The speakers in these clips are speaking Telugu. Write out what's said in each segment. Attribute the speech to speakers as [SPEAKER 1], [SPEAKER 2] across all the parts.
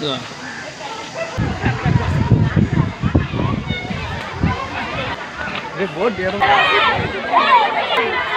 [SPEAKER 1] rồi Report, yeah.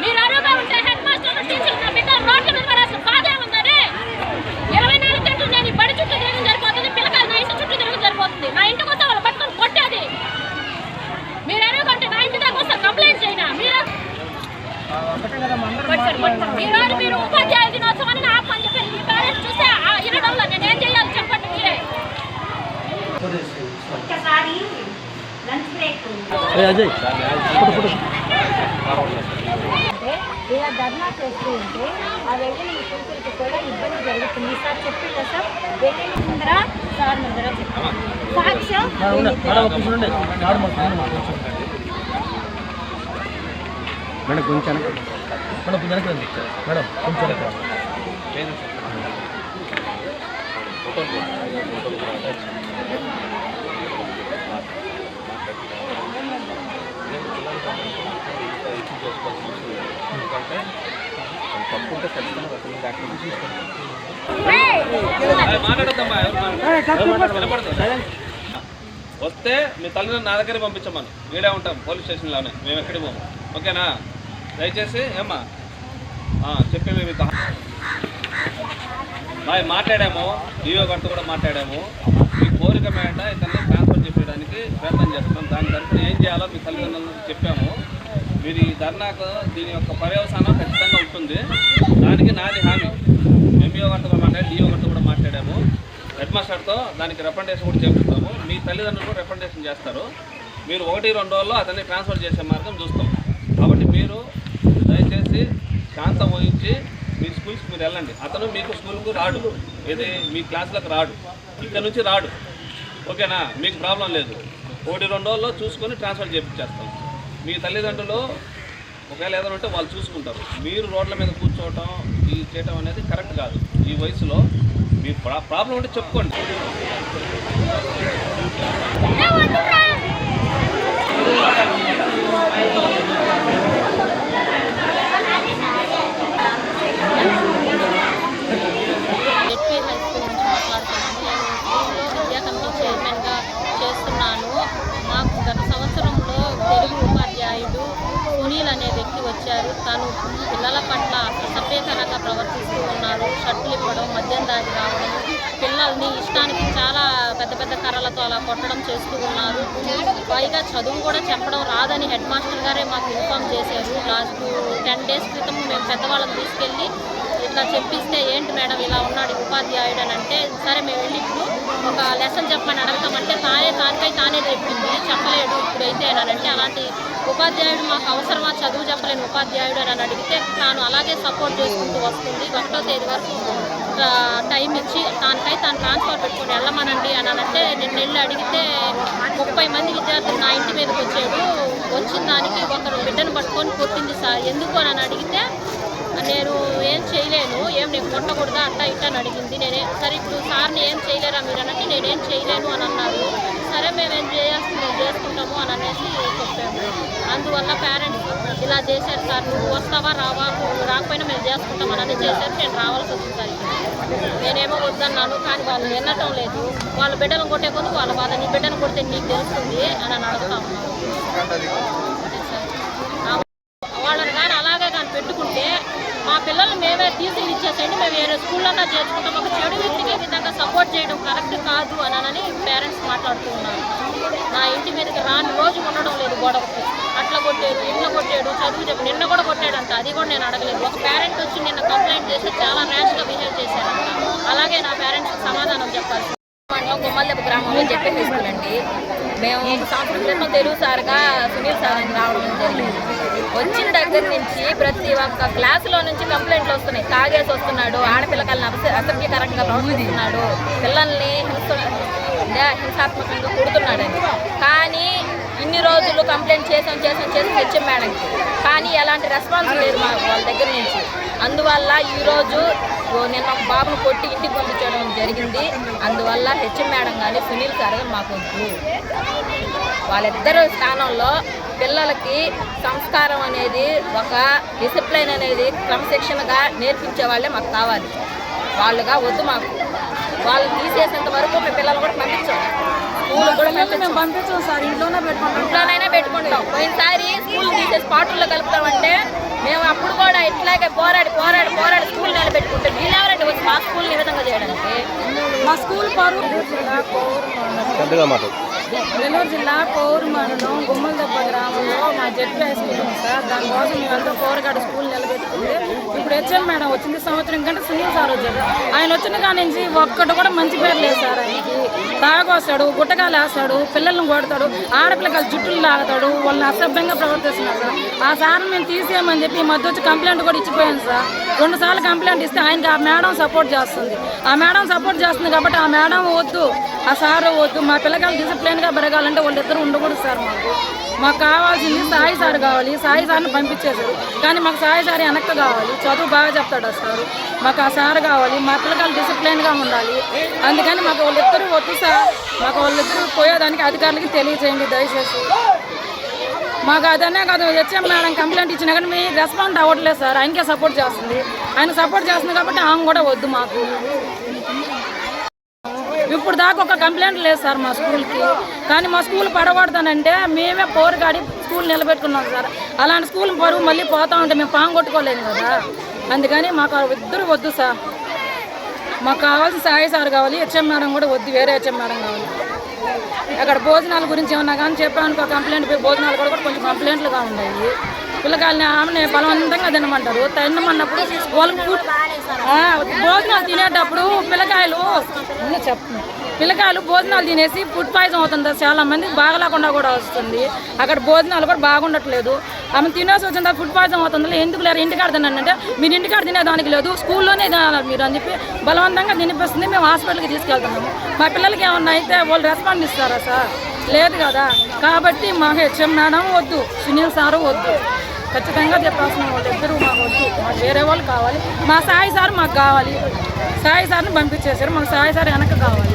[SPEAKER 2] మీరు అరువుగా ఉంటే హెడ్ మాస్టర్ టీచర్ నా బిడ్డ రోడ్ల మీద పడాల్సిన బాధ ఏముందని ఇరవై నాలుగు గంటలు నేను ఈ బడి చుట్టూ తిరగడం సరిపోతుంది పిల్లకాయలు నా ఇంటి చుట్టూ తిరగడం సరిపోతుంది నా ఇంటికి వస్తే వాళ్ళు పట్టుకొని కొట్టేది మీరు అరువుగా ఉంటే నా ఇంటి దాకా వస్తే కంప్లైంట్ చేయనా మీరు ఈ రోజు మీరు ఉపాధ్యాయుల దినోత్సవాన్ని ఆపని చెప్పారు మీ పేరెంట్స్ చూస్తే ఆ ఇరడంలో నేను ఏం చేయాలి చెప్పండి మీరే
[SPEAKER 3] ఒక్కసారి లంచ్ బ్రేక్
[SPEAKER 1] అజయ్
[SPEAKER 3] ఇలా ధర్నా చేస్తూ ఉంటే ఆ వెళ్ళిన కూతురికి కూడా ఇబ్బంది జరుగుతుంది సార్ చెప్పిందా సార్ వెళ్ళిన ముందర సార్ ముందర సాక్ష్యం
[SPEAKER 1] మేడం కొంచెం మేడం ఒక నిమిషం కొంచెం. మేడం కొంచెం రండి. మేడం కొంచెం వెనక్కి
[SPEAKER 4] వస్తే మీ తల్లిదండ్రులు నా దగ్గర పంపించమను. వీడే ఉంటాం పోలీస్ స్టేషన్లోనే. మేము ఎక్కడికి పోము. ఓకేనా? దయచేసి ఏమ్మా? చెప్పి మేము మాట్లాడాము. ఈవో గంట కూడా మాట్లాడాము. మీ మేట ఇతన్ని ట్రాన్స్ఫర్ చేయడానికి ప్రయత్నం చేస్తున్నాం. దాని తరఫున ఏం చేయాలో మీ తల్లిదండ్రులకు చెప్పాము. మీరు ఈ ధర్నాకు దీని యొక్క పర్యవసానం ఖచ్చితంగా ఉంటుంది. దానికి నాది హామీ. ఎంఈఓ గారితో కూడా మాట్లాడి డిఓ గారితో కూడా మాట్లాడాము. హెడ్ మాస్టర్తో దానికి రికమెండేషన్ కూడా చేపిస్తాము. మీ తల్లిదండ్రులు కూడా రికమెండేషన్ చేస్తారు. మీరు ఒకటి రెండు రోజుల్లో అతన్ని ట్రాన్స్ఫర్ చేసే మార్గం చూస్తాం. కాబట్టి మీరు దయచేసి శాంతం వహించి మీ స్కూల్స్కి మీరు వెళ్ళండి. అతను మీకు స్కూల్కు రాడు. ఏది? మీ క్లాసులకు రాడు. ఇక్కడ నుంచి రాడు. ఓకేనా? మీకు ప్రాబ్లం లేదు. ఒకటి రెండు రోజుల్లో చూసుకొని ట్రాన్స్ఫర్ చేయించేస్తాం మీ తల్లిదండ్రులు ఒకవేళ ఏదైనా ఉంటే వాళ్ళు చూసుకుంటారు. మీరు రోడ్ల మీద కూర్చోవటం ఈ చేయటం అనేది కరెక్ట్ కాదు. ఈ వయసులో మీ ప్రాబ్లం ఉంటే చెప్పుకోండి.
[SPEAKER 2] ఎస్పీ హై స్కూల్ నుంచి మాట్లాడుతున్నాను నేను స్కూల్లో విద్యా కమిటీ చైర్మన్గా చేస్తున్నాను మాకు గత సంవత్సరంలో తెలుగు ఉపాధ్యాయుడు సునీల్ అనే వ్యక్తి వచ్చారు. తను పిల్లల పట్ల అసభ్యకరంగా ప్రవర్తిస్తూ ఉన్నారు. షర్ట్లు ఇవ్వడం మద్యం దాగి రావడం పిల్లల్ని ఇష్టానికి చాలా పెద్ద పెద్ద కర్రలతో అలా కొట్టడం చేస్తూ ఉన్నారు. పైగా చదువు కూడా చెప్పడం రాదని హెడ్ మాస్టర్ గారే మాకు ఇన్ఫామ్ చేశారు. లాస్ట్ టెన్ డేస్ క్రితం మేము పెద్దవాళ్ళని తీసుకెళ్ళి ఇట్లా చెప్పిస్తే ఏంటి మేడం ఇలా ఉన్నాడు ఉపాధ్యాయుడు అని అంటే సరే మేము వెళ్ళి ఇప్పుడు ఒక లెసన్ చెప్పమని అడగతామంటే తానే తానిపై తానే చెప్పింది చెప్పలేడు ఇప్పుడైతే అని అంటే అలాంటి ఉపాధ్యాయుడు మాకు అవసరం చదువు చెప్పలేని ఉపాధ్యాయుడు అని అడిగితే తాను అలాగే సపోర్ట్ చేసుకుంటూ వస్తుంది. ఒకటో తేదీ వరకు టైం ఇచ్చి దానికై తాను ట్రాన్స్ఫర్ పెట్టుకుని వెళ్ళమనండి అని అంటే నిన్న వెళ్ళి అడిగితే ముప్పై మంది విద్యార్థులు నా ఇంటి మీదకి వచ్చాడు వచ్చిన దానికి ఒకరు బిడ్డను పట్టుకొని కొట్టింది సార్. ఎందుకు అని అడిగితే నేను ఏం చేయలేను ఏం నేను కొట్టకూడదా అట్లా ఇట్ట అని అడిగింది. నేనే సరే ఇప్పుడు సార్ని ఏం చేయలేరా మీరు? అనంటే నేనేం చేయలేను అని అన్నారు. సరే మేమేం ఏం చేయాల్సింది మేము చేసుకుంటాము అని అనేసి చెప్పాము అందువల్ల పేరెంట్స్ ఇలా చేశారు సార్ నువ్వు వస్తావా రావా నువ్వు రాకపోయినా మేము చేసుకుంటాం అని చేశారు. నేను రావాల్సి వచ్చింది సార్ నేనేమో వద్దన్నాను కానీ వాళ్ళు వినటం లేదు. వాళ్ళ బిడ్డలు కొట్టే కొద్దు వాళ్ళ బాధ నీ బిడ్డను కొడితే నీకు తెలుస్తుంది అని అడుగుతా ఉన్నాను అదే సార్. ఆ వాళ్ళని కానీ అలాగే కానీ పెట్టుకుంటే మా పిల్లల్ని మేమే చేసేయండి మేము వేరే స్కూళ్ళన్నా చేర్చుకుంటాం ఒక చెడు వ్యక్తికి ఈ విధంగా సపోర్ట్ చేయడం కరెక్ట్ కాదు అని పేరెంట్స్ మాట్లాడుతూ ఉన్నారు. నా ఇంటి మీదకి రాని రోజు ఉండడం లేదు
[SPEAKER 5] గొడవకి. అట్లా కొట్టాడు ఇంట్లో కొట్టాడు చదువు చెప్పి నిన్న కూడా కొట్టాడంట. అది కూడా నేను అడగలేదు. ఒక పేరెంట్ వచ్చి నిన్న కంప్లైంట్ చేసి చాలా ర్యాష్గా బిహేవ్ చేశారంట అలాగే నా పేరెంట్స్కి సమాధానం చెప్పాలి మండలం గుమ్మలదెబ్బ గ్రామంలో చెప్పే స్కూల్ మేము సంవత్సరం క్రితం తెలుగు సార్గా సునీల్ సార్ అని రావడం జరిగింది. వచ్చిన దగ్గర నుంచి ప్రతి ఒక్క క్లాసులో నుంచి కంప్లైంట్లు వస్తున్నాయి. తాగేసి వస్తున్నాడు ఆడపిల్లకాయలను అస అసభ్యకరంగా ప్రవర్తిస్తున్నాడు పిల్లల్ని హింస హింసాత్మకంగా కొడుతున్నాడని. కానీ ఇన్ని రోజులు కంప్లైంట్ చేసాం చేసాం చేసాం హెచ్ఎం మేడంకి కానీ ఎలాంటి రెస్పాన్స్ లేదు మా వాళ్ళ దగ్గర నుంచి. అందువల్ల ఈరోజు ఓ నిన్న ఒక బాబును కొట్టి ఇంటికి పంపించడం జరిగింది. అందువల్ల హెచ్ఎం మేడం కానీ సునీల్ సార్ మాకు వద్దు వాళ్ళిద్దరు స్థానంలో పిల్లలకి సంస్కారం అనేది ఒక డిసిప్లైన్ అనేది క్రమశిక్షణగా నేర్పించే వాళ్ళే మాకు కావాలి. వాళ్ళుగా వద్దు మాకు. వాళ్ళు తీసేసేంత వరకు మేము పిల్లలు కూడా పంపించాం. స్కూల్ కూడా పంపించాం.
[SPEAKER 3] పంపించాం సార్ ఇంట్లోనే పెట్టుకుంటాం.
[SPEAKER 5] ఇంట్లోనైనా పెట్టుకుంటాం. పోయినసారి స్కూల్ తీసే స్పాటుల్లో కలుపుతామంటే మేము అప్పుడు కూడా ఇట్లాగే పోరాడి పోరాడి పోరాడి స్కూల్ నిలబెట్టుకుంటే వీళ్ళెవరంటే వచ్చి మా స్కూల్ని ఈ విధంగా చేయడానికి?
[SPEAKER 3] మా స్కూల్ పరువు. నెల్లూరు జిల్లా కోరు మండలం గుమ్మలదెబ్బ గ్రామంలో మా జడ్పీ హై ఉంది సార్. దానికోసం మేమంతా కోరగాడు స్కూల్ నిలబెట్టుకుంది. ఇప్పుడు హెచ్ఎం మేడం వచ్చింది. సంవత్సరం కంటే సునీల్ సార్ వచ్చారు ఆయన వచ్చిన కాడి నుంచి ఒక్కటి కూడా మంచి పేరు లేదు సార్ ఆయనకి. తాగోస్తాడు గుట్టకాలు వేస్తాడు పిల్లల్ని కొడతాడు ఆడపిల్లకాయలు జుట్టులు లాగుతాడు వాళ్ళని అసభ్యంగా ప్రవర్తిస్తున్నారు సార్. ఆ సార్ మేము తీసేయమని చెప్పి మధ్య వచ్చి కంప్లైంట్ కూడా ఇచ్చిపోయాను సార్. రెండు సార్లు కంప్లైంట్ ఇస్తే ఆయనకి ఆ మేడం సపోర్ట్ చేస్తుంది. ఆ మేడం సపోర్ట్ చేస్తుంది కాబట్టి ఆ మేడం వద్దు ఆ సారు వద్దు మా పిల్లకాయలు డిసిప్లిన్గా పెరగాలంటే వాళ్ళిద్దరు ఉండకూడదు సార్ మాకు. మాకు కావాల్సింది సాయి సార్ కావాలి. సాయి సార్ని పంపించేశారు. కానీ మాకు సాయి సార్ వెనక్కి కావాలి. చదువు బాగా చెప్తాడు సార్. మాకు ఆ సార్ కావాలి. మా పిల్లకాయలు డిసిప్లిన్గా ఉండాలి. అందుకని మాకు వాళ్ళిద్దరూ వద్దు సార్. మాకు వాళ్ళిద్దరూ పోయేదానికి అధికారులకి తెలియజేయండి దయచేసి. మాకు అదనే కాదు హెచ్ఎం మేడం కంప్లైంట్ ఇచ్చినా కానీ మీ రెస్పాండ్ అవ్వట్లేదు సార్. ఆయనకే సపోర్ట్ చేస్తుంది. ఆయన సపోర్ట్ చేస్తుంది కాబట్టి ఆమె కూడా వద్దు మాకు. ఇప్పుడు దాకా ఒక కంప్లైంట్ లేదు సార్ మా స్కూల్కి. కానీ మా స్కూల్ పడగొడతానంటే మేమే పోరుగాడి స్కూల్ నిలబెట్టుకున్నాం సార్. అలాంటి స్కూల్ పరువు మళ్ళీ పోతా ఉంటే మేము పాము కొట్టుకోలేము కదా. అందుకని మాకు ఇద్దరు వద్దు సార్. మాకు కావాల్సిన సాయి సార్ కావాలి హెచ్ఎం మేడం కూడా వద్దు వేరే హెచ్ఎం మేడం కావాలి. అక్కడ భోజనాల గురించి ఏమన్నా కానీ చెప్పాను కంప్లైంట్ భోజనాలు కూడా కొంచెం కంప్లైంట్లుగా ఉన్నాయి. పిల్లకాయలని ఆమెను బలవంతంగా తినమంటారు. తినమన్నప్పుడు వాళ్ళకి భోజనాలు తినేటప్పుడు పిల్లకాయలు చెప్పు. పిల్లకాయలు భోజనాలు తినేసి ఫుడ్ పాయిజన్ అవుతుంది. చాలా మంది బాగలేకుండా కూడా వస్తుంది. అక్కడ భోజనాలు కూడా బాగుండట్లేదు. ఆమె తినేసి వచ్చిన ఫుడ్ పాయిజన్ అవుతుంది. ఎందుకు లేరు? ఇంటికాడ తినంటే మీరు ఇంటికాడ తినేదానికి లేదు. స్కూల్లోనే తినాలి మీరు అని చెప్పి బలవంతంగా తినిపిస్తుంది. మేము హాస్పిటల్కి తీసుకెళ్తున్నాము. మా పిల్లలకి ఏమన్నా అయితే వాళ్ళు రెస్పాండ్ ఇస్తారా సార్? లేదు కదా. కాబట్టి మా హెచ్ఎం మేడం వద్దు. సునీల్ సారు వద్దు. ఖచ్చితంగా చెప్పాల్సిన వాళ్ళు ఇద్దరు మాకు వద్దు. మాకు వేరే వాళ్ళు కావాలి. మా సాయి సార్ మాకు కావాలి. సాయి సార్ని పంపించేశారు. మాకు సాయి సార్ వెనక కావాలి.